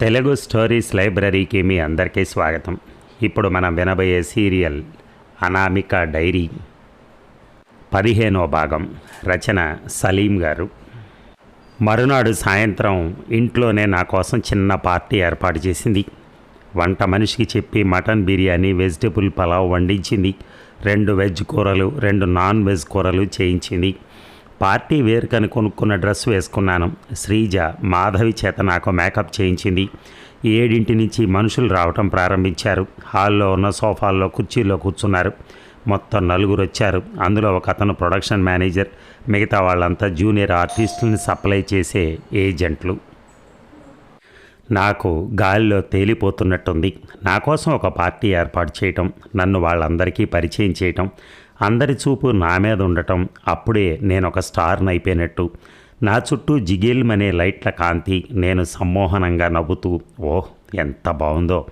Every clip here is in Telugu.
తెలుగు స్టోరీస్ లైబ్రరీకి మీ అందరికీ స్వాగతం. ఇప్పుడు మనం వినబోయే సీరియల్ అనామిక డైరీ. పదిహేనో భాగం. రచన సలీం గారు. మరునాడు సాయంత్రం ఇంట్లోనే నా కోసం చిన్న పార్టీ ఏర్పాటు చేసింది. వంట మనిషికి చెప్పి మటన్ బిర్యానీ వెజిటబుల్ పలావ్ వండించింది. రెండు వెజ్ కూరలు రెండు నాన్ వెజ్ కూరలు చేయించింది. పార్టీ వేరుకని కొనుక్కున్న డ్రెస్ వేసుకున్నాను. శ్రీజ మాధవి చేత నాకు మేకప్ చేయించింది. ఏడింటి నుంచి మనుషులు రావటం ప్రారంభించారు. హాల్లో ఉన్న సోఫాల్లో కుర్చీల్లో కూర్చున్నారు. మొత్తం నలుగురు వచ్చారు. అందులో ఒక అతను ప్రొడక్షన్ మేనేజర్. మిగతా వాళ్ళంతా జూనియర్ ఆర్టిస్టులను సప్లై చేసే ఏజెంట్లు. నాకు గాలిలో తేలిపోతున్నట్టుంది. నా కోసం ఒక పార్టీ ఏర్పాటు చేయటం నన్ను వాళ్ళందరికీ పరిచయం చేయటం అందరి చూపు నా మీద ఉండటం అప్పుడే నేను ఒక స్టార్ని అయిపోయినట్టు నా చుట్టూ జిగేల్మనే లైట్ల కాంతి నేను సమ్మోహనంగా నవ్వుతూ ఓహ్ ఎంత బాగుందో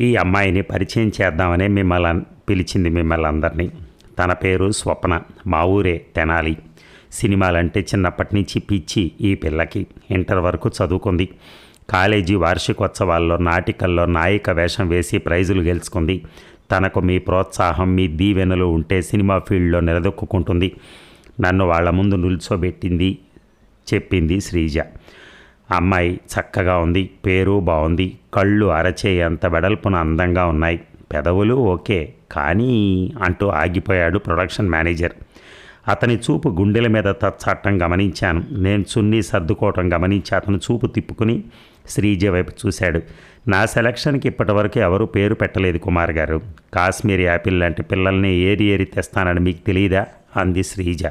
ఈ అమ్మాయిని పరిచయం చేద్దామనే మిమ్మల్ని పిలిచింది మిమ్మల్ని అందరినీ తన పేరు స్వప్న మా ఊరే తెనాలి. సినిమాలంటే చిన్నప్పటి నుంచి పిచ్చి ఈ పిల్లకి. ఇంటర్ వరకు చదువుకుంది. కాలేజీ వార్షికోత్సవాల్లో నాటికల్లో నాయిక వేషం వేసి ప్రైజులు గెలుచుకుంది. తనకు మీ ప్రోత్సాహం మీ దీవెనలు ఉంటే సినిమా ఫీల్డ్లో నిలదొక్కుంటుంది నన్ను వాళ్ళ ముందు నిల్చోబెట్టింది చెప్పింది శ్రీజ. అమ్మాయి చక్కగా ఉంది పేరు బాగుంది కళ్ళు అరచేయంత వెడల్పున అందంగా ఉన్నాయి. పెదవులు ఓకే కానీ అంటూ ఆగిపోయాడు ప్రొడక్షన్ మేనేజర్. అతని చూపు గుండెల మీద తచ్చాటం గమనించాను. నేను చున్నీ సర్దుకోవటం గమనించి అతను చూపు తిప్పుకుని శ్రీజ వైపు చూశాడు. నా సెలక్షన్కి ఇప్పటివరకు ఎవరు పేరు పెట్టలేదు కుమార్ గారు. కాశ్మీర్ యాపిల్ లాంటి పిల్లల్ని ఏరి ఏరి తెస్తానని మీకు తెలియదా అంది శ్రీజ.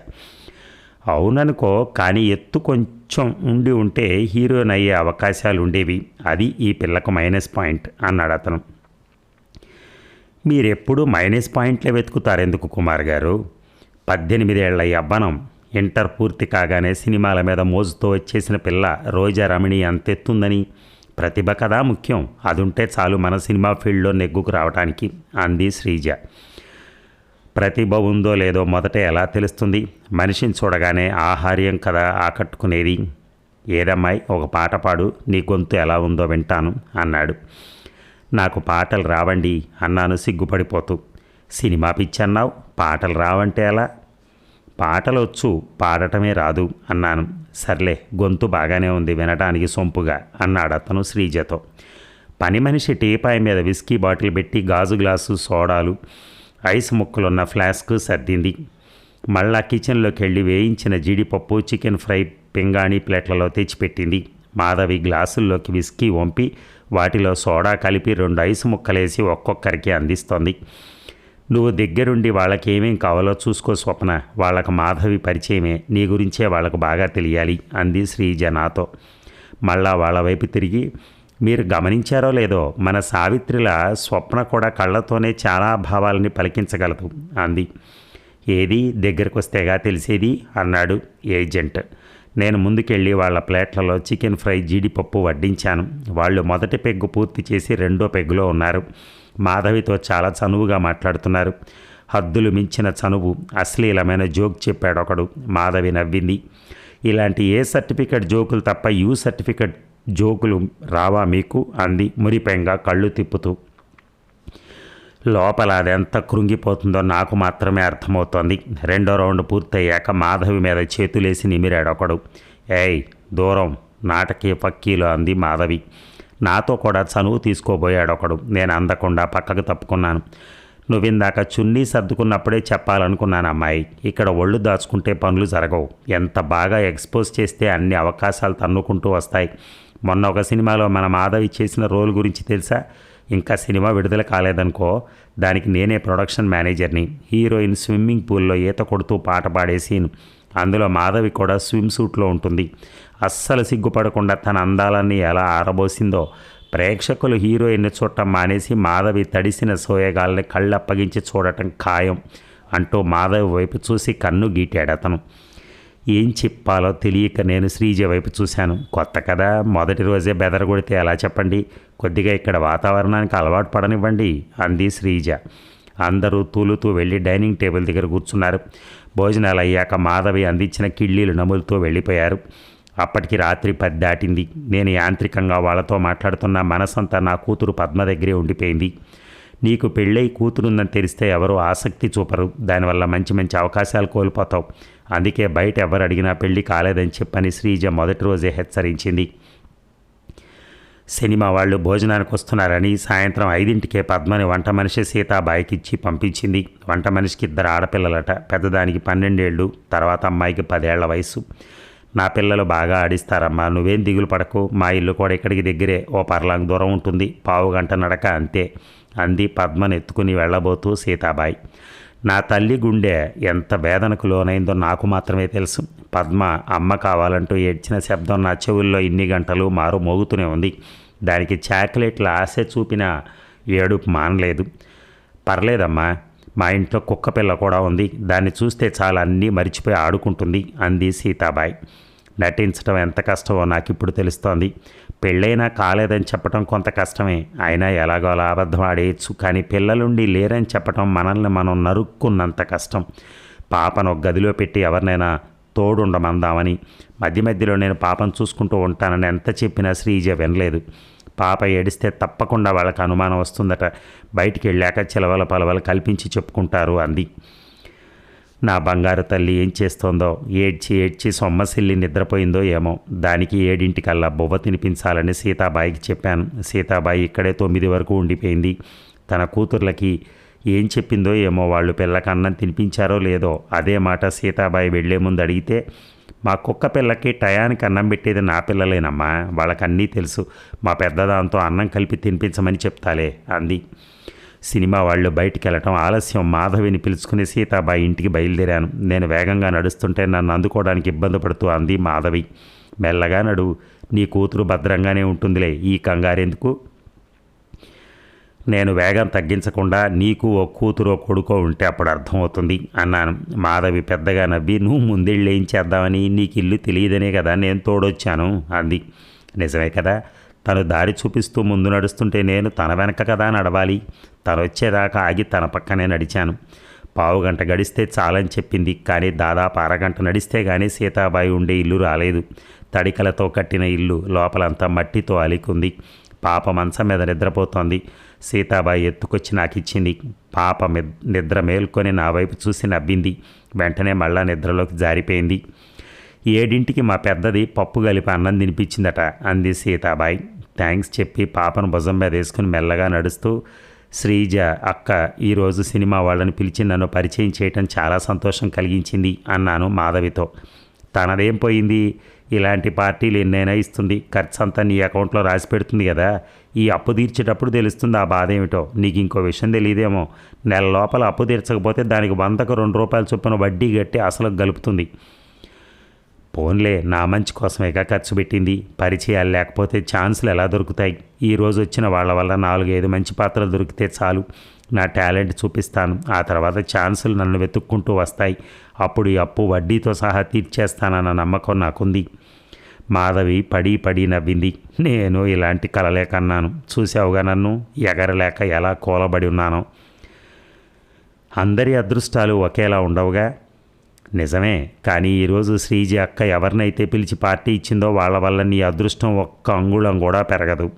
అవుననుకో కానీ ఎత్తు కొంచెం ఉండి ఉంటే హీరోయిన్ అయ్యే అవకాశాలు ఉండేవి అది ఈ పిల్లకు మైనస్ పాయింట్ అన్నాడు అతను. మీరెప్పుడు మైనస్ పాయింట్లే వెతుకుతారెందుకు కుమార్ గారు? పద్దెనిమిదేళ్ళ యవ్వనం ఇంటర్ పూర్తి కాగానే సినిమాల మీద మోజుతో వచ్చేసిన పిల్ల రోజా రమణి అంతెత్తుందని. ప్రతిభ కదా ముఖ్యం. అదుంటే చాలు మన సినిమా ఫీల్డ్లో నెగ్గుకు రావడానికి అంది శ్రీజ. ప్రతిభ ఉందో లేదో మొదట ఎలా తెలుస్తుంది? మనిషిని చూడగానే ఆహార్యం కదా ఆకట్టుకునేది. ఏదమ్మాయి ఒక పాట పాడు నీ గొంతు ఎలా ఉందో వింటాను అన్నాడు. నాకు పాటలు రావండి అన్నాను సిగ్గుపడిపోతూ. సినిమా పిచ్చన్నావు పాటలు రావంటే ఎలా? పాటలు వచ్చు పాడటమే రాదు అన్నాను. సర్లే గొంతు బాగానే ఉంది వినటానికి సొంపుగా అన్నాడు అతను శ్రీజతో. పని మనిషి టీపాయ్ మీద విస్కీ బాటిల్ పెట్టి గాజు గ్లాసు సోడాలు ఐస్ ముక్కలున్న ఫ్లాస్క్ సర్దింది. మళ్ళా కిచెన్లోకి వెళ్ళి వేయించిన జీడిపప్పు చికెన్ ఫ్రై పింగాణి ప్లేట్లలో తెచ్చిపెట్టింది. మాధవి గ్లాసుల్లోకి విస్కీ వంపి వాటిలో సోడా కలిపి రెండు ఐస్ ముక్కలేసి ఒక్కొక్కరికి అందిస్తోంది. నువ్వు దగ్గరుండి వాళ్ళకేమేం కావాలో చూసుకో స్వప్న. వాళ్ళకి మాధవి పరిచయమే. నీ గురించే వాళ్ళకు బాగా తెలియాలి అంది శ్రీజ నాతో. మళ్ళా వాళ్ళ వైపు తిరిగి మీరు గమనించారో లేదో మన సావిత్రిల స్వప్న కూడా కళ్ళతోనే చాలా భావాలని పలికించగలదు అంది. ఏది? దగ్గరకు వస్తేగా తెలిసేది? అన్నాడు ఏజెంట్. నేను ముందుకెళ్ళి వాళ్ళ ప్లేట్లలో చికెన్ ఫ్రై జీడిపప్పు వడ్డించాను. వాళ్ళు మొదటి పెగ్గు పూర్తి చేసి రెండో పెగ్గులో ఉన్నారు. మాధవితో చాలా చనువుగా మాట్లాడుతున్నారు. హద్దులు మించిన చనువు అశ్లీలమైన జోక్ చెప్పాడు ఒకడు. మాధవి నవ్వింది. ఇలాంటి ఏ సర్టిఫికెట్ జోకులు తప్ప యూ సర్టిఫికెట్ జోకులు రావా మీకు? అంది మురిపెంగా కళ్ళు తిప్పుతూ. లోపల అదెంత కృంగిపోతుందో నాకు మాత్రమే అర్థమవుతోంది. రెండో రౌండ్ పూర్తయ్యాక మాధవి మీద చేతులేసి నిమిరాడు ఒకడు. ఏయ్ దూరం నాటకీ పక్కీలు అంది మాధవి. నాతో కూడా చనువు తీసుకోబోయాడు ఒకడు. నేను అందకుండా పక్కకు తప్పుకున్నాను. నువ్విందాక చున్నీ సర్దుకున్నప్పుడే చెప్పాలనుకున్నాను అమ్మాయి. ఇక్కడ ఒళ్ళు దాచుకుంటే పనులు జరగవు. ఎంత బాగా ఎక్స్పోజ్ చేస్తే అన్ని అవకాశాలు తన్నుకుంటూ వస్తాయి. మొన్న ఒక సినిమాలో మన మాధవి చేసిన రోల్ గురించి తెలుసా? ఇంకా సినిమా విడుదల కాలేదనుకో దానికి నేనే ప్రొడక్షన్ మేనేజర్ని. హీరోయిన్ స్విమ్మింగ్ పూల్లో ఈత కొడుతూ పాట పాడే సీన్. అందులో మాధవి కూడా స్విమ్ సూట్లో ఉంటుంది. అస్సలు సిగ్గుపడకుండా తన అందాలన్నీ ఎలా ఆరబోసిందో ప్రేక్షకులు హీరోయిన్ని చూడటం మానేసి మాధవి తడిసిన సోయగాల్ని కళ్ళప్పగించి చూడటం ఖాయం అంటూ మాధవి వైపు చూసి కన్ను గీటాడు అతను. ఏం చెప్పాలో తెలియక నేను శ్రీజ వైపు చూశాను. కొత్త కదా మొదటి రోజే బెదరగొడితే ఎలా చెప్పండి? కొద్దిగా ఇక్కడ వాతావరణానికి అలవాటు పడనివ్వండి అంది శ్రీజ. అందరూ తూలుతూ వెళ్ళి డైనింగ్ టేబుల్ దగ్గర కూర్చున్నారు. భోజనాలు అయ్యాక మాధవి అందించిన కిళ్ళీలు నములుతూ వెళ్ళిపోయారు. అప్పటికి రాత్రి పది దాటింది. నేను యాంత్రికంగా వాళ్ళతో మాట్లాడుతున్న మనసంతా నా కూతురు పద్మ దగ్గరే ఉండిపోయింది. నీకు పెళ్ళై కూతురుందని తెలిస్తే ఎవరూ ఆసక్తి చూపరు. దానివల్ల మంచి మంచి అవకాశాలు కోల్పోతావు. అందుకే బయట ఎవరు అడిగినా పెళ్ళి కాలేదని చెప్పని శ్రీజ మొదటి రోజే హెచ్చరించింది. సినిమా వాళ్ళు భోజనానికి వస్తున్నారని సాయంత్రం ఐదింటికే పద్మని వంట మనిషి సీతాబాయికి ఇచ్చి పంపించింది. వంట మనిషికి ఇద్దరు ఆడపిల్లలట. పెద్దదానికి పన్నెండేళ్ళు తర్వాత అమ్మాయికి పదేళ్ళ వయసు నా పిల్లలు బాగా ఆడిస్తారమ్మా నువ్వేం దిగులు పడకు. మా ఇల్లు కూడా ఇక్కడికి దగ్గరే ఓ పర్లాంగ్ దూరం ఉంటుంది. పావు గంట నడక అంతే అంది పద్మని ఎత్తుకుని వెళ్ళబోతూ సీతాబాయి. నా తల్లి గుండె ఎంత వేదనకు లోనైందో నాకు మాత్రమే తెలుసు. పద్మ అమ్మ కావాలంటూ ఏడ్చిన శబ్దం నా చెవుల్లో ఇన్ని గంటలు మారు మోగుతూనే ఉంది. దానికి చాక్లెట్ల ఆశ చూపిన ఏడుపు మానలేదు. పర్లేదమ్మా మా ఇంట్లో కుక్క పిల్ల కూడా ఉంది. దాన్ని చూస్తే చాలా అన్నీ మరిచిపోయి ఆడుకుంటుంది అంది సీతాబాయి. నటించడం ఎంత కష్టమో నాకు ఇప్పుడు తెలుస్తోంది. పెళ్ళైనా కాలేదని చెప్పడం కొంత కష్టమే. అయినా ఎలాగో అలా అబద్ధం ఆడేయచ్చు. కానీ పిల్లలుండి లేరని చెప్పడం మనల్ని మనం నరుక్కున్నంత కష్టం. పాపను ఒక గదిలో పెట్టి ఎవరినైనా తోడుండమందామని. మధ్య మధ్యలో నేను పాపను చూసుకుంటూ ఉంటానని ఎంత చెప్పినా శ్రీజ వినలేదు. పాప ఏడిస్తే తప్పకుండా వాళ్ళకి అనుమానం వస్తుందట. బయటికి వెళ్ళాక చిలవల పలవలు కల్పించి చెప్పుకుంటారు అంది. నా బంగారు తల్లి ఏం చేస్తోందో? ఏడ్చి ఏడ్చి సొమ్మసిల్లి నిద్రపోయిందో ఏమో. దానికి ఏడింటికల్లా బొవ్వ తినిపించాలని సీతాబాయికి చెప్పాను. సీతాబాయి ఇక్కడే తొమ్మిది వరకు ఉండిపోయింది. తన కూతుర్లకి ఏం చెప్పిందో ఏమో వాళ్ళు పిల్లకి అన్నం తినిపించారో లేదో అదే మాట సీతాబాయి వెళ్ళే ముందు అడిగితే మా కుక్క పిల్లకి టయానికి అన్నం పెట్టేది నా పిల్లలేనమ్మా. వాళ్ళకన్నీ తెలుసు. మా పెద్దదాంతో అన్నం కలిపి తినిపించమని చెప్తాలే అంది. సినిమా వాళ్ళు బయటికి వెళ్ళటం ఆలస్యం మాధవిని పిలుచుకుని సీతాబాయి ఇంటికి బయలుదేరాను. నేను వేగంగా నడుస్తుంటే నన్ను అందుకోవడానికి ఇబ్బంది పడుతూ అంది మాధవి. మెల్లగా నడువు నీ కూతురు భద్రంగానే ఉంటుందిలే ఈ కంగారెందుకు? నేను వేగం తగ్గించకుండా నీకు ఓ కూతురో కొడుకో ఉంటే అప్పుడు అర్థమవుతుంది అన్నాను. మాధవి పెద్దగా నవ్వి నువ్వు ముందేళ్ళు ఏం చేద్దామని నీకు ఇల్లు తెలియదనే కదా నేను తోడొచ్చాను అంది. నిజమే కదా తను దారి చూపిస్తూ ముందు నడుస్తుంటే నేను తన వెనక కదా నడవాలి. తను వచ్చేదాకా ఆగి తన పక్కనే నడిచాను. పావు గంట గడిస్తే చాలని చెప్పింది. కానీ దాదాపు అరగంట నడిస్తే కానీ సీతాబాయి ఉండే ఇల్లు రాలేదు. తడికలతో కట్టిన ఇల్లు లోపలంతా మట్టితో అలికుంది. పాప మంచం మీద నిద్రపోతోంది. సీతాబాయి ఎత్తుకొచ్చి నాకు ఇచ్చింది పాప నిద్ర మేల్కొని నా వైపు చూసి నవ్వింది. వెంటనే మళ్ళా నిద్రలోకి జారిపోయింది. ఏడింటికి మా పెద్దది పప్పు కలిపి అన్నం తినిపించిందట అంది సీతాబాయి. థ్యాంక్స్ చెప్పి పాపను భుజం మీద వేసుకుని మెల్లగా నడుస్తూ శ్రీజ అక్క ఈరోజు సినిమా వాళ్ళని పిలిచి నన్ను పరిచయం చేయటం చాలా సంతోషం కలిగించింది అన్నాను మాధవితో. తనదేం పోయింది? ఇలాంటి పార్టీలు ఎన్నైనా ఇస్తుంది. ఖర్చు అంతా నీ అకౌంట్లో రాసి పెడుతుంది కదా. ఈ అప్పు తీర్చేటప్పుడు తెలుస్తుంది ఆ బాధ ఏమిటో. నీకు ఇంకో విషయం తెలియదేమో. నెల లోపల అప్పు తీర్చకపోతే దానికి వందకు రెండు రూపాయల చొప్పున వడ్డీ కట్టి అసలు గలుపుతుంది. పోన్లే నా మంచి కోసమేగా ఖర్చు పెట్టింది. పరిచయాలు లేకపోతే ఛాన్సులు ఎలా దొరుకుతాయి? ఈ రోజు వచ్చిన వాళ్ళ వల్ల నాలుగైదు మంచి పాత్రలు దొరికితే చాలు. నా టాలెంట్ చూపిస్తాను. ఆ తర్వాత ఛాన్సులు నన్ను వెతుక్కుంటూ వస్తాయి. అప్పుడు ఈ అప్పు వడ్డీతో సహా తీర్చేస్తానన్న నమ్మకం నాకుంది. మాధవి పడి పడి నవ్వింది. నేను ఇలాంటి కలలేకన్నాను. చూసావుగా నన్ను ఎగరలేక ఎలా కూలబడి ఉన్నానో. అందరి అదృష్టాలు ఒకేలా ఉండవుగా. నిజమే కానీ ఈరోజు శ్రీజ అక్క ఎవరినైతే పిలిచి పార్టీ ఇచ్చిందో వాళ్ళ వల్ల నీ అదృష్టం ఒక్క అంగుళం కూడా పెరగదు.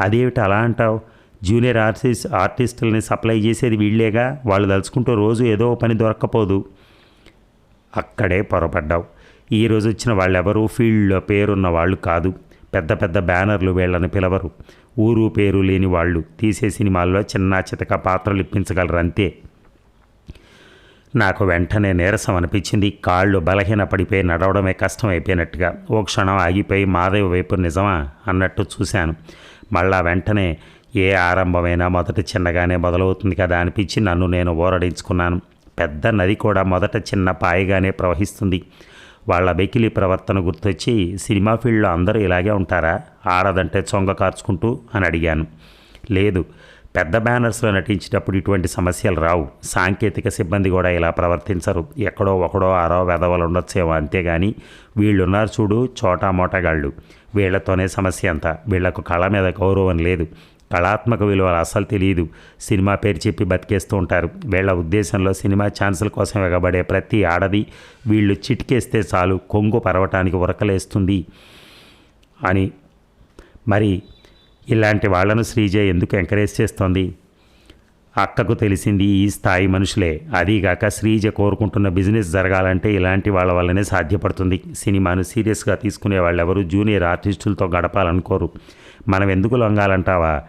అదేమిటి అలా అంటావు? జూనియర్ ఆర్టిస్ట్ ఆర్టిస్టులని సప్లై చేసేది వీళ్ళేగా? వాళ్ళు తలుచుకుంటూ రోజు ఏదో పని దొరక్కపోదు. అక్కడే పొరపడ్డావు. ఈ రోజు వచ్చిన వాళ్ళెవరూ ఫీల్డ్లో పేరున్న వాళ్ళు కాదు. పెద్ద పెద్ద బ్యానర్లు వీళ్ళని పిలవరు. ఊరు పేరు లేని వాళ్ళు తీసే సినిమాల్లో చిన్న చితక పాత్రలు ఇప్పించగలరు అంతే నాకు వెంటనే నీరసం అనిపించింది. కాళ్ళు బలహీన పడిపోయి నడవడమే కష్టం అయిపోయినట్టుగా ఓ క్షణం ఆగిపోయి మాధవి వైపు నిజమా? అన్నట్టు చూశాను. మళ్ళా వెంటనే ఏ ఆరంభమైనా మొదట చిన్నగానే మొదలవుతుంది కదా అనిపించి నన్ను నేను ఊరడించుకున్నాను పెద్ద నది కూడా మొదట చిన్న పాయిగానే ప్రవహిస్తుంది. వాళ్ళ వెకిలి ప్రవర్తన గుర్తొచ్చి సినిమా ఫీల్డ్లో అందరూ ఇలాగే ఉంటారా? ఆడదంటే చొంగ కార్చుకుంటూ అని అడిగాను. లేదు పెద్ద బ్యానర్స్లో నటించేటప్పుడు ఇటువంటి సమస్యలు రావు. సాంకేతిక సిబ్బంది కూడా ఇలా ప్రవర్తించరు. ఎక్కడో ఒకడో ఆరో వెధవలు ఉండొచ్చేమో అంతేగాని వీళ్ళున్నారు చూడు చోటా మోటగాళ్ళు వీళ్ళతోనే సమస్య అంతా. వీళ్ళకు కళ మీద గౌరవం లేదు. కళాత్మక విలువలు అసలు తెలియదు. సినిమా పేరు చెప్పి బతికేస్తూ ఉంటారు. వీళ్ళ ఉద్దేశంలో సినిమా ఛాన్సుల కోసం ఎగబడే ప్రతి ఆడది వీళ్ళు చిటికేస్తే చాలు కొంగు పరవటానికి ఉరకలేస్తుంది అని. మరి ఇలాంటి వాళ్ళను శ్రీజ ఎందుకు ఎంకరేజ్ చేస్తోంది? అక్కకు తెలిసింది ఈ స్థాయి మనుషులే. అదీగాక శ్రీజ కోరుకుంటున్న బిజినెస్ జరగాలంటే ఇలాంటి వాళ్ళ వల్లనే సాధ్యపడుతుంది. సినిమాను సీరియస్గా తీసుకునే వాళ్ళెవరూ జూనియర్ ఆర్టిస్టులతో గడపాలనుకోరు. మనం ఎందుకు లొంగాలంటావా?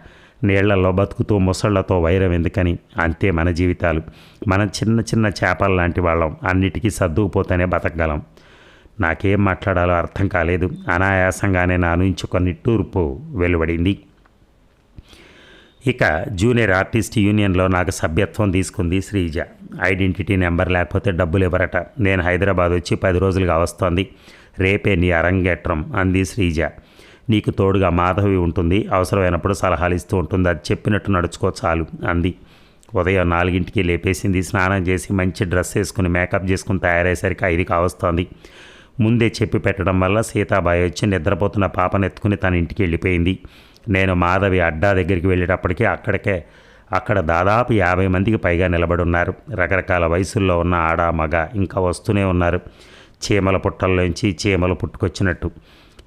నీళ్ళలో బతుకుతూ ముసళ్ళతో వైరం ఎందుకని? అంతే మన జీవితాలు. మనం చిన్న చిన్న చేపల లాంటి వాళ్ళం. అన్నిటికీ సర్దుకుపోతేనే బతకగలం. నాకేం మాట్లాడాలో అర్థం కాలేదు. అనాయాసంగానే నా నుంచి ఒక నిట్టూర్పు వెలువడింది. ఇక జూనియర్ ఆర్టిస్ట్ యూనియన్లో నాకు సభ్యత్వం తీసుకుంది శ్రీజ. ఐడెంటిటీ నెంబర్ లేకపోతే డబ్బులు ఇవ్వరట. నేను హైదరాబాద్ వచ్చి పది రోజులుగా వస్తోంది. రేపే నీ అరంగేట్రం అంది శ్రీజ. నీకు తోడుగా మాధవి ఉంటుంది. అవసరమైనప్పుడు సలహాలు ఇస్తూ ఉంటుంది. అది చెప్పినట్టు నడుచుకో చాలు అంది. ఉదయం నాలుగింటికి లేపేసింది. స్నానం చేసి మంచి డ్రెస్ వేసుకుని మేకప్ చేసుకుని తయారయ్యేసరికి ఐదు కావస్తోంది ముందే చెప్పి పెట్టడం వల్ల సీతాబాయి వచ్చి నిద్రపోతున్న పాపనెత్తుకుని తన ఇంటికి వెళ్ళిపోయింది. నేను మాధవి అడ్డా దగ్గరికి వెళ్ళేటప్పటికీ అక్కడికే అక్కడ దాదాపు యాభై మందికి పైగా నిలబడి ఉన్నారు రకరకాల వయసుల్లో ఉన్న ఆడ మగ ఇంకా వస్తూనే ఉన్నారు. చీమల పుట్టల్లోంచి చీమలు పుట్టుకొచ్చినట్టు.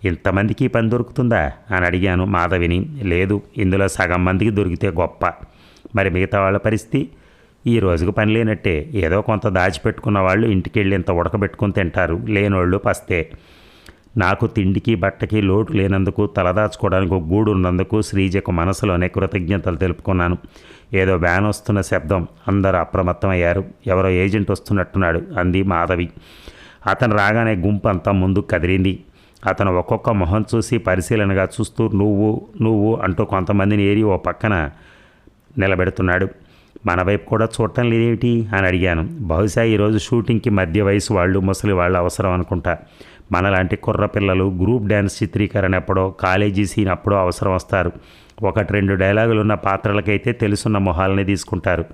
ఇంతమందికి పని దొరుకుతుందా? అని అడిగాను మాధవిని. లేదు ఇందులో సగం మందికి దొరికితే గొప్ప. మరి మిగతా వాళ్ళ పరిస్థితి? ఈ రోజుకు పని లేనట్టే. ఏదో కొంత దాచిపెట్టుకున్న వాళ్ళు ఇంటికి వెళ్ళి ఇంత ఉడకబెట్టుకుని తింటారు. లేనోళ్ళు పస్తే. నాకు తిండికి బట్టకి లోటు లేనందుకు తలదాచుకోవడానికి ఒక గూడు ఉన్నందుకు శ్రీజకు మనసులోనే కృతజ్ఞతలు తెలుపుకున్నాను. ఏదో వ్యాన్ వస్తున్న శబ్దం. అందరూ అప్రమత్తమయ్యారు. ఎవరో ఏజెంట్ వస్తున్నట్టున్నాడు అంది మాధవి. అతను రాగానే గుంపు అంతా ముందుకు కదిలింది. అతను ఒక్కొక్క మొహం చూసి పరిశీలనగా చూస్తూ నువ్వు నువ్వు అంటూ కొంతమందిని ఏరి ఓ పక్కన నిలబెడుతున్నాడు. మన వైపు కూడా చూడటం లేదేమిటి? అని అడిగాను. బహుశా ఈరోజు షూటింగ్కి మధ్య వయసు వాళ్ళు ముసలి వాళ్ళు అవసరం అనుకుంటా. మనలాంటి కుర్ర పిల్లలు గ్రూప్ డ్యాన్స్ చిత్రీకరణ ఎప్పుడో కాలేజీ సీన్ అప్పుడో అవసరం వస్తారు. ఒకటి రెండు డైలాగులు ఉన్న పాత్రలకైతే తెలుసున్న మొహాలని తీసుకుంటారు.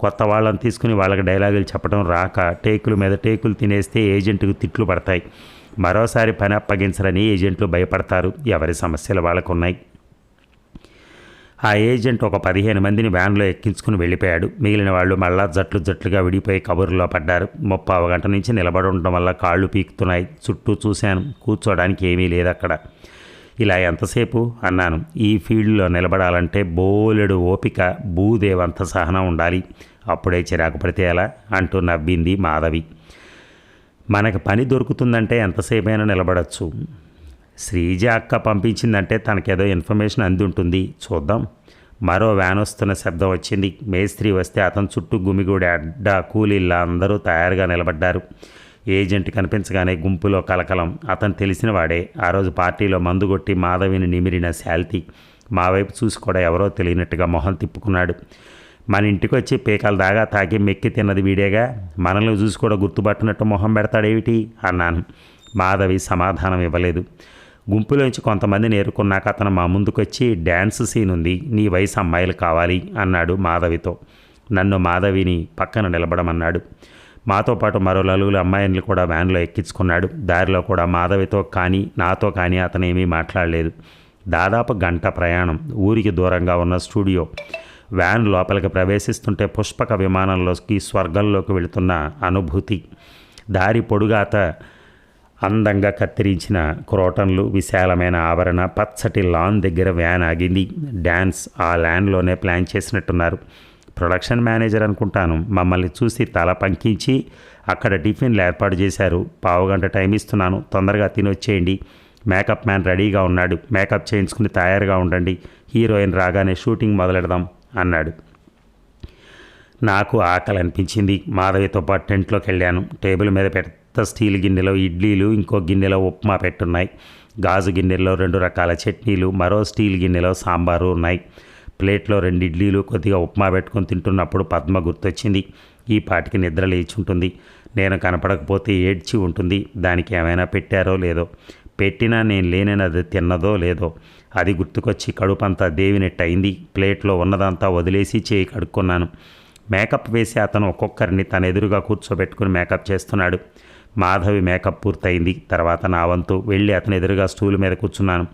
కొత్త వాళ్ళని తీసుకుని వాళ్ళకి డైలాగులు చెప్పడం రాక టేకుల మీద టేకులు తినేస్తే ఏజెంట్కు తిట్లు పడతాయి. మరోసారి పని అప్పగించరని ఏజెంట్లు భయపడతారు. ఎవరి సమస్యలు వాళ్ళకున్నాయి? ఆ ఏజెంట్ ఒక పదిహేను మందిని వ్యాన్లో ఎక్కించుకుని వెళ్ళిపోయాడు. మిగిలిన వాళ్ళు మళ్ళా జట్లు జట్లుగా విడిపోయి కబుర్లో పడ్డారు. ముప్పావు గంట నుంచి నిలబడి ఉండడం వల్ల కాళ్ళు పీకుతున్నాయి. చుట్టూ చూశాను. కూర్చోడానికి ఏమీ లేదు అక్కడ. ఇలా ఎంతసేపు? అన్నాను. ఈ ఫీల్డ్లో నిలబడాలంటే బోలెడు ఓపిక భూదేవంత సహనం ఉండాలి. అప్పుడే చిరాకు పడితే ఎలా అంటూ నవ్వింది మాధవి. మనకి పని దొరుకుతుందంటే ఎంతసేపైనా నిలబడచ్చు. శ్రీజ అక్క పంపించిందంటే తనకేదో ఇన్ఫర్మేషన్ అంది ఉంటుంది చూద్దాం. మరో వ్యాన్ వస్తున్న శబ్దం వచ్చింది. మేస్త్రి వస్తే అతని చుట్టూ గుమిగూడి అడ్డ కూలీల్లా అందరూ తయారుగా నిలబడ్డారు. ఏజెంట్ కనిపించగానే గుంపులో కలకలం. అతను తెలిసిన వాడే. ఆ రోజు పార్టీలో మందు కొట్టి మాధవిని నిమిరిన శాల్తి. మా వైపు చూసి కూడా ఎవరో తెలియనట్టుగా మొహం తిప్పుకున్నాడు. మన ఇంటికి వచ్చి పీకల దాగా తాకి మెక్కి తిన్నది వీడేగా? మనల్ని చూసి కూడా గుర్తుపట్టినట్టు మొహం పెడతాడేమిటి? అన్నాను. మాధవి సమాధానం ఇవ్వలేదు. గుంపులోంచి కొంతమందిని ఏరుకున్నాక అతను మా ముందుకొచ్చి డ్యాన్స్ సీన్ ఉంది నీ వయసు అమ్మాయిలు కావాలి అన్నాడు మాధవితో. నన్ను మాధవిని పక్కన నిలబడమన్నాడు. మాతో పాటు మరో నలుగురు అమ్మాయిని కూడా వ్యాన్లో ఎక్కించుకున్నాడు. దారిలో కూడా మాధవితో కానీ నాతో కానీ అతను ఏమీ మాట్లాడలేదు. దాదాపు గంట ప్రయాణం ఊరికి దూరంగా ఉన్న స్టూడియో. వ్యాన్ లోపలికి ప్రవేశిస్తుంటే పుష్పక విమానంలోకి స్వర్గంలోకి వెళుతున్న అనుభూతి. దారి పొడుగాత అందంగా కత్తిరించిన క్రోటన్లు విశాలమైన ఆవరణ పచ్చటి లాన్ దగ్గర వ్యాన్ ఆగింది. డ్యాన్స్ ఆ ల్యాండ్లోనే ప్లాన్ చేసినట్టున్నారు. ప్రొడక్షన్ మేనేజర్ అనుకుంటాను. మమ్మల్ని చూసి తల పంకించి అక్కడ టిఫిన్లు ఏర్పాటు చేశారు. పావుగంట టైం ఇస్తున్నాను. తొందరగా తినొచ్చేయండి. మేకప్ మ్యాన్ రెడీగా ఉన్నాడు. మేకప్ చేయించుకుని తయారుగా ఉండండి. హీరోయిన్ రాగానే షూటింగ్ మొదలెడదాం అన్నాడు. నాకు ఆకలి అనిపించింది. మాధవితో పాటు టెంట్లోకి వెళ్ళాను. టేబుల్ మీద పెద్ద స్టీల్ గిన్నెలో ఇడ్లీలు ఇంకో గిన్నెలో ఉప్మా పెట్టున్నాయి. గాజు గిన్నెలో రెండు రకాల చట్నీలు మరో స్టీల్ గిన్నెలో సాంబారు ఉన్నాయి. ప్లేట్లో రెండు ఇడ్లీలు కొద్దిగా ఉప్మా పెట్టుకొని తింటున్నప్పుడు పద్మ గుర్తొచ్చింది. ఈ పాటికి నిద్ర లేచుంటుంది నేను కనపడకపోతే ఏడ్చి ఉంటుంది. దానికి ఏమైనా పెట్టారో లేదో. పెట్టినా నేను లేనని అది తిన్నదో లేదో. అది గుర్తుకొచ్చి కడుపంతా దేవినట్టు అయింది ప్లేట్లో ఉన్నదంతా వదిలేసి చేయి కడుక్కున్నాను. మేకప్ వేసి అతను ఒక్కొక్కరిని తన ఎదురుగా కూర్చోబెట్టుకుని మేకప్ చేస్తున్నాడు. మాధవి మేకప్ పూర్తయింది. తర్వాత నా వంతు వెళ్ళి అతని ఎదురుగా స్టూల్ మీద కూర్చున్నాను.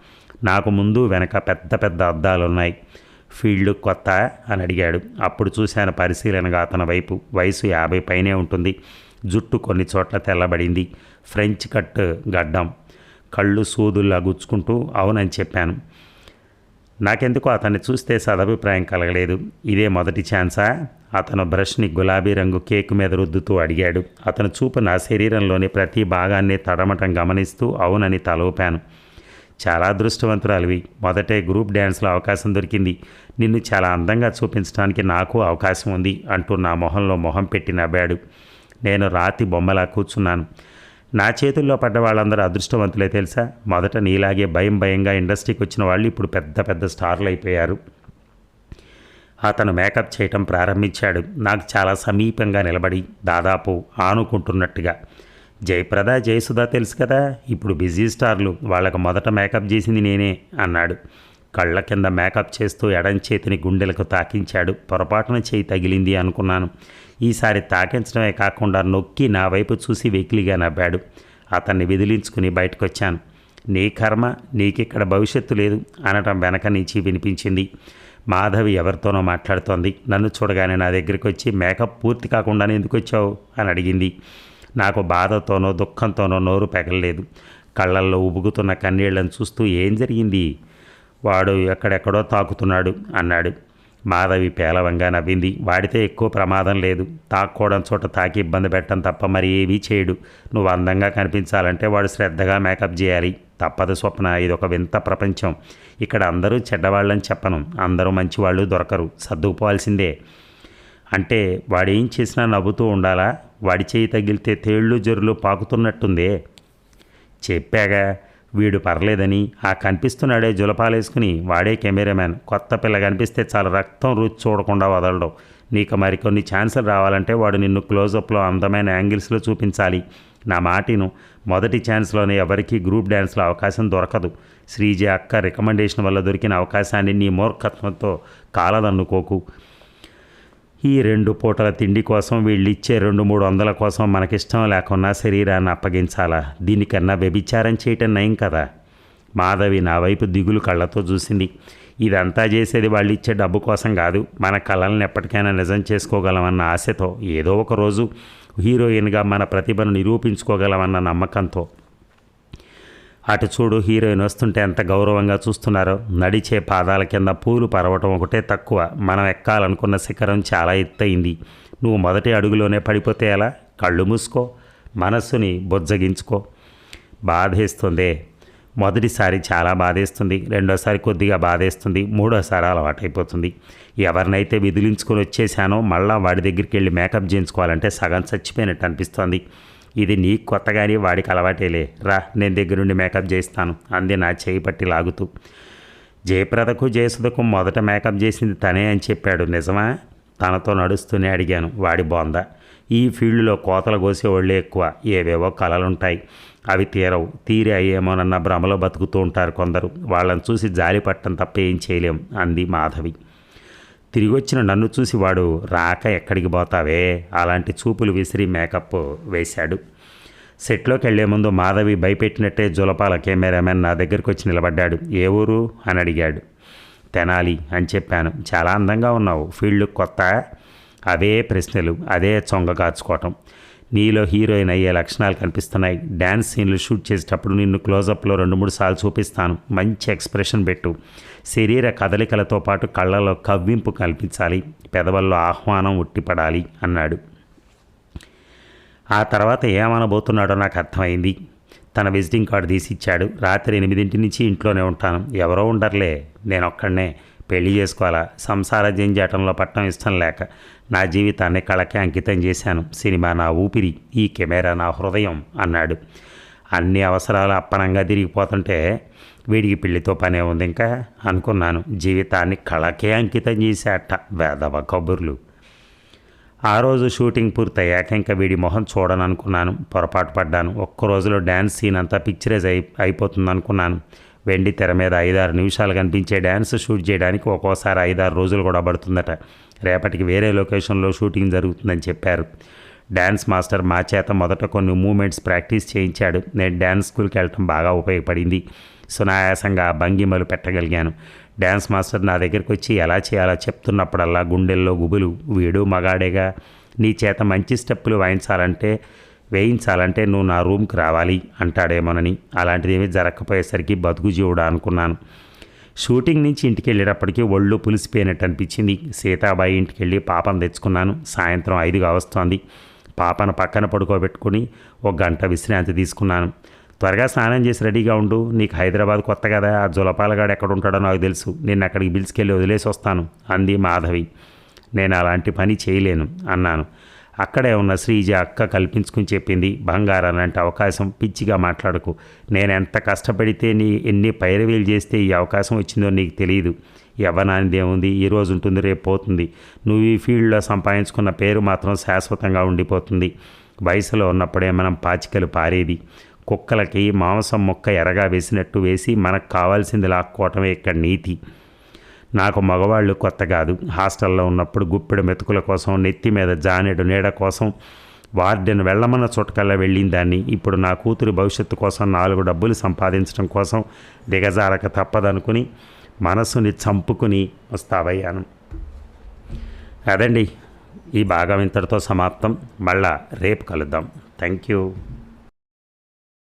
నాకు ముందు వెనక పెద్ద పెద్ద అద్దాలు ఉన్నాయి. ఫీల్డ్ కొత్త అని అడిగాడు. అప్పుడు చూశాను పరిశీలనగా అతని వైపు వయసు యాభై పైనే ఉంటుంది. జుట్టు కొన్ని చోట్ల తెల్లబడింది. ఫ్రెంచ్ కట్ గడ్డం. కళ్ళు సూదుల్లా గుచ్చుకుంటూ అవునని చెప్పాను. నాకెందుకో అతన్ని చూస్తే సదభిప్రాయం కలగలేదు. ఇదే మొదటి ఛాన్సా? అతను బ్రష్ని గులాబీ రంగు కేక్ మీద రుద్దుతూ అడిగాడు. అతను చూపు నా శరీరంలోని ప్రతి భాగాన్ని తడమటం గమనిస్తూ అవునని తల చాలా అదృష్టవంతురాలివి. మొదటే గ్రూప్ డ్యాన్స్లో అవకాశం దొరికింది. నిన్ను చాలా అందంగా చూపించడానికి నాకు అవకాశం ఉంది అంటూ నా మొహంలో మొహం పెట్టి నవ్వాడు. నేను రాతి బొమ్మలా కూర్చున్నాను. నా చేతుల్లో పడ్డ వాళ్ళందరూ అదృష్టవంతులే తెలుసా? మొదట నీలాగే భయం భయంగా ఇండస్ట్రీకి వచ్చిన వాళ్ళు ఇప్పుడు పెద్ద పెద్ద స్టార్లు అయిపోయారు. అతను మేకప్ చేయటం ప్రారంభించాడు. నాకు చాలా సమీపంగా నిలబడి దాదాపు ఆనుకుంటున్నట్టుగా. జయప్రద జయసుధ తెలుసు కదా? ఇప్పుడు బిజీ స్టార్లు. వాళ్ళకు మొదట మేకప్ చేసింది నేనే అన్నాడు. కళ్ళ కింద మేకప్ చేస్తూ ఎడం చేతిని గుండెలకు తాకించాడు. పొరపాటున చేయి తగిలింది అనుకున్నాను. ఈసారి తాకించడమే కాకుండా నొక్కి నా వైపు చూసి వెకిలిగా నవ్వాడు. అతన్ని విదిలించుకుని బయటకొచ్చాను. నీ కర్మ నీకిక్కడ భవిష్యత్తు లేదు అనటం వెనక నుంచి వినిపించింది. మాధవి ఎవరితోనో మాట్లాడుతోంది. నన్ను చూడగానే నా దగ్గరికి వచ్చి మేకప్ పూర్తి కాకుండానే ఎందుకు వచ్చావు అని అడిగింది. నాకు బాధతోనో దుఃఖంతోనో నోరు పెగలలేదు. కళ్ళల్లో ఉబుగుతున్న కన్నీళ్ళను చూస్తూ ఏం జరిగింది? వాడు ఎక్కడెక్కడో తాకుతున్నాడు అన్నాడు. మాధవి పేలవంగా నవ్వింది. వాడితే ఎక్కువ ప్రమాదం లేదు. తాక్కోవడం చోట తాకి ఇబ్బంది పెట్టడం తప్ప మరి ఏవీ చేయడు. నువ్వు అందంగా కనిపించాలంటే వాడు శ్రద్ధగా మేకప్ చేయాలి. తప్పదు స్వప్న. ఇది ఒక వింత ప్రపంచం. ఇక్కడ అందరూ చెడ్డవాళ్ళని చెప్పను. అందరూ మంచివాళ్ళు దొరకరు. సర్దుకుపోవాల్సిందే. అంటే వాడేం చేసినా నవ్వుతూ ఉండాలా? వాడి చేయి తగిలితే తేళ్ళు జరులు పాకుతున్నట్టుందే. చెప్పాగా. వీడు పర్లేదని. ఆ కనిపిస్తున్నాడే జులపాలేసుకుని వాడే కెమెరామ్యాన్. కొత్త పిల్ల కనిపిస్తే చాలా రక్తం రుచి చూడకుండా వదలడం. నీకు మరికొన్ని ఛాన్సులు రావాలంటే వాడు నిన్ను క్లోజప్లో అందమైన యాంగిల్స్లో చూపించాలి. నా మాటిను మొదటి ఛాన్స్లోనే ఎవరికీ గ్రూప్ డ్యాన్స్లో అవకాశం దొరకదు. శ్రీజ అక్క రికమెండేషన్ వల్ల దొరికిన అవకాశాన్ని నీ మూర్ఖత్వంతో కాలదన్నుకోకు. ఈ రెండు పూటల తిండి కోసం వీళ్ళిచ్చే రెండు మూడు వందల కోసం మనకిష్టం లేకున్నా శరీరాన్ని అప్పగించాలా? దీనికన్నా వ్యభిచారం చేయటం నయం కదా. మాధవి నా వైపు దిగులు కళ్ళతో చూసింది. ఇదంతా చేసేది వాళ్ళు ఇచ్చే డబ్బు కోసం కాదు. మన కళలను ఎప్పటికైనా నిజం చేసుకోగలమన్న ఆశతో ఏదో ఒక రోజు హీరోయిన్గా మన ప్రతిభను నిరూపించుకోగలమన్న నమ్మకంతో. అటు చూడు హీరోయిన్ వస్తుంటే ఎంత గౌరవంగా చూస్తున్నారో. నడిచే పాదాల కింద పూలు పరవటం ఒకటే తక్కువ. మనం ఎక్కాలనుకున్న శిఖరం చాలా ఎత్తయింది. నువ్వు మొదటి అడుగులోనే పడిపోతే ఎలా? కళ్ళు మూసుకో మనస్సుని బొజ్జగించుకో. బాధేస్తుందే. మొదటిసారి చాలా బాధేస్తుంది. రెండోసారి కొద్దిగా బాధేస్తుంది. మూడోసారి అలవాటైపోతుంది. ఎవరినైతే విదిలించుకొని వచ్చేసానో మళ్ళా వాడి దగ్గరికి వెళ్ళి మేకప్ చేయించుకోవాలంటే సగం చచ్చిపోయినట్టు అనిపిస్తోంది. ఇది నీకు కొత్తగాని వాడికి అలవాటేలే. రా నేను దగ్గరుండి మేకప్ చేస్తాను అంది నా చేయి పట్టి లాగుతూ. జయప్రదకు జయసుధకు మొదట మేకప్ చేసింది తనే అని చెప్పాడు. నిజమా? తనతో నడుస్తూనే అడిగాను. వాడి బొంద. ఈ ఫీల్డ్లో కోతలు కోసేవాళ్ళే ఎక్కువ. ఏవేవో కళలుంటాయి అవి తీరవు. తీరి అయ్యేమోనన్న భ్రమలో బతుకుతూ ఉంటారు కొందరు. వాళ్ళని చూసి జాలి పట్టడం తప్ప ఏం చేయలేం అంది మాధవి. తిరిగొచ్చిన నన్ను చూసి వాడు రాక ఎక్కడికి పోతావే? అలాంటి చూపులు విసిరి మేకప్ వేశాడు. సెట్లోకి వెళ్ళే ముందు మాధవి భయపెట్టినట్టే జులపాల కెమెరామెన్ నా దగ్గరికి వచ్చి నిలబడ్డాడు. ఏ ఊరు? అని అడిగాడు. తెనాలి అని చెప్పాను. చాలా అందంగా ఉన్నావు. ఫీల్డ్ కొత్త? అవే ప్రశ్నలు. అదే చొంగ కాచుకోవటం. నీలో హీరోయిన్ అయ్యే లక్షణాలు కనిపిస్తున్నాయి. డ్యాన్స్ సీన్లు షూట్ చేసేటప్పుడు నిన్ను క్లోజప్లో రెండు మూడు సార్లు చూపిస్తాను. మంచి ఎక్స్ప్రెషన్ పెట్టు. శరీర కదలికలతో పాటు కళ్ళలో కవ్వింపు కల్పించాలి. పెదవుల్లో ఆహ్వానం ఉట్టిపడాలి అన్నాడు. ఆ తర్వాత ఏమనబోతున్నాడో నాకు అర్థమైంది. తన విజిటింగ్ కార్డు తీసి ఇచ్చాడు. రాత్రి ఎనిమిదింటి నుంచి ఇంట్లోనే ఉంటాను. ఎవరో ఉండర్లే. నేనొక్కడనే. పెళ్ళి చేసుకోవాలా? సంసార జంజాటంలో పట్టడం ఇష్టం లేక. నా జీవితాన్ని కళకే అంకితం చేశాను. సినిమా నా ఊపిరి ఈ కెమెరా నా హృదయం అన్నాడు. అన్ని అవసరాలు అప్పనంగా తిరిగిపోతుంటే వీడికి పెళ్ళితో పనే ఉంది ఇంకా అనుకున్నాను. జీవితాన్ని కళకే అంకితం చేసేట వేదవ కబుర్లు. ఆ రోజు షూటింగ్ పూర్తయ్యాక ఇంకా వీడి మొహం చూడను అనుకున్నాను పొరపాటు పడ్డాను. ఒక్క రోజులో డ్యాన్స్ సీన్ అంతా పిక్చరైజ్ అయి అయిపోతుంది అనుకున్నాను వెండి తెర మీద ఐదారు నిమిషాలు కనిపించే డ్యాన్స్ షూట్ చేయడానికి ఒక్కోసారి ఐదారు రోజులు కూడా పడుతుందట. రేపటికి వేరే లొకేషన్లో షూటింగ్ జరుగుతుందని చెప్పారు. డ్యాన్స్ మాస్టర్ మా చేత మొదట కొన్ని మూమెంట్స్ ప్రాక్టీస్ చేయించాడు. నేను డ్యాన్స్ స్కూల్కి వెళ్ళటం బాగా ఉపయోగపడింది. సునాయాసంగా భంగిమలు పెట్టగలిగాను. డ్యాన్స్ మాస్టర్ నా దగ్గరికి వచ్చి ఎలా చేయాలో చెప్తున్నప్పుడల్లా గుండెల్లో గుబులు. వీడు మగాడేగా నీ చేత మంచి స్టెప్పులు వాయించాలంటే వేయించాలంటే నువ్వు నా రూమ్కి రావాలి అంటాడేమోనని. అలాంటిది ఏమీ జరగకపోయేసరికి బతుకు జీవుడా అనుకున్నాను. షూటింగ్ నుంచి ఇంటికి వెళ్ళేటప్పటికీ ఒళ్ళు పులిసిపోయినట్టు అనిపించింది. సీతాబాయి ఇంటికి వెళ్ళి పాపను తెచ్చుకున్నాను. సాయంత్రం ఐదుగా వస్తోంది పాపను పక్కన పడుకోబెట్టుకుని ఒక గంట విశ్రాంతి తీసుకున్నాను. త్వరగా స్నానం చేసి రెడీగా ఉండు. నీకు హైదరాబాద్ కొత్త కదా. ఆ జులపాలగాడు ఎక్కడ ఉంటాడో నాకు తెలుసు. నేను అక్కడికి పిలుచుకెళ్ళి వదిలేసి వస్తాను అంది మాధవి. నేను అలాంటి పని చేయలేను అన్నాను. అక్కడే ఉన్న శ్రీజ అక్క కల్పించుకుని చెప్పింది బంగారం లాంటి అవకాశం పిచ్చిగా మాట్లాడకు. నేను ఎంత కష్టపడితే నీ ఎన్ని పైరవీలు చేస్తే ఈ అవకాశం వచ్చిందో నీకు తెలియదు యవ్వనానిది ఏముంది? ఈ రోజు ఉంటుంది రేపు పోతుంది. నువ్వు ఈ ఫీల్డ్లో సంపాదించుకున్న పేరు మాత్రం శాశ్వతంగా ఉండిపోతుంది. వయసులో ఉన్నప్పుడే మనం పాచికలు పారేది. కుక్కలకి మాంసం మొక్క ఎరగా వేసినట్టు వేసి మనకు కావాల్సింది లాక్కోవటమే ఇక్కడ నీతి. నాకు మగవాళ్ళు కొత్త కాదు. హాస్టల్లో ఉన్నప్పుడు గుప్పెడు మెతుకుల కోసం నెత్తి మీద జానెడు నీడ కోసం వార్డెన్ వెళ్ళమన్న చుట్టకల్లా వెళ్ళిందాన్ని. ఇప్పుడు నా కూతురి భవిష్యత్తు కోసం నాలుగు డబ్బులు సంపాదించడం కోసం దిగజారక తప్పదనుకుని మనసుని చంపుకుని వస్తావయ్యాను. అదండి. ఈ భాగం ఇంతటితో సమాప్తం. మళ్ళా రేపు కలుద్దాం. Thank you.